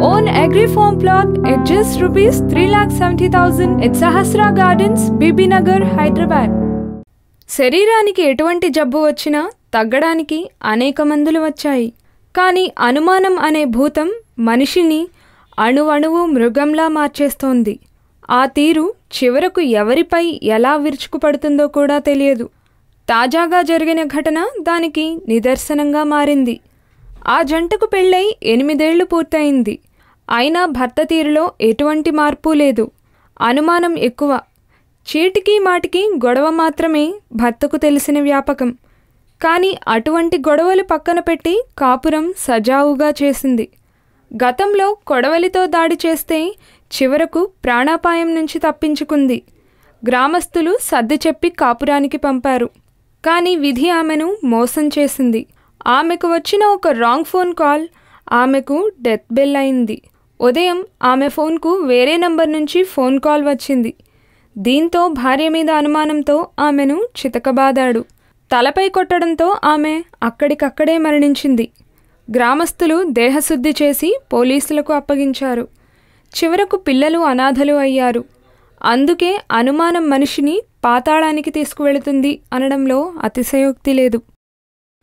own agri farm plot at just rupees 3,70,000 at Sahasra Gardens, BB Nagar, Hyderabad. శరీరానికి ఎటువంటి జబ్బు వచ్చినా తగ్గడానికి అనేక మందులు వచ్చాయి. కానీ అనుమానం అనే భూతం మనిషిని అణువణువు మృగంలా మార్చేస్తోంది. ఆ తీరు చివరకు ఎవరిపై ఎలా విరుచుకుపడుతుందో కూడా తెలియదు. తాజాగా జరిగిన ఘటన దానికి నిదర్శనంగా మారింది. ఆ జంటకు పెళ్ళై ఎనిమిదేళ్ళు పూర్తయింది. అయినా భర్త తీరులో ఎటువంటి మార్పు లేదు. అనుమానం ఎక్కువ. చీటికి మాటికి గొడవ మాత్రమే భర్తకు తెలిసిన వ్యాపకం. కానీ అటువంటి గొడవలు పక్కన పెట్టి కాపురం సజావుగా చేసింది. గతంలో కొడవలితో దాడి చేస్తే చివరకు ప్రాణాపాయం నుంచి తప్పించుకుంది. గ్రామస్తులు సర్ది చెప్పి కాపురానికి పంపారు. కానీ విధి ఆమెను మోసం చేసింది. ఆమెకు వచ్చిన ఒక రాంగ్ ఫోన్ కాల్. ఆమెకు డెత్ బెల్ అయింది. ఉదయం ఆమె ఫోన్కు వేరే నంబర్ నుంచి ఫోన్ కాల్ వచ్చింది. దీంతో భార్య మీద అనుమానంతో ఆమెను చితకబాదాడు. తలపై కొట్టడంతో ఆమె అక్కడికక్కడే మరణించింది. గ్రామస్తులు దేహశుద్ధి చేసి పోలీసులకు అప్పగించారు. చివరకు పిల్లలు అనాథలు అయ్యారు. అందుకే అనుమానం మనిషిని పాతాళానికి తీసుకువెళుతుంది అనడంలో అతిశయోక్తి లేదు.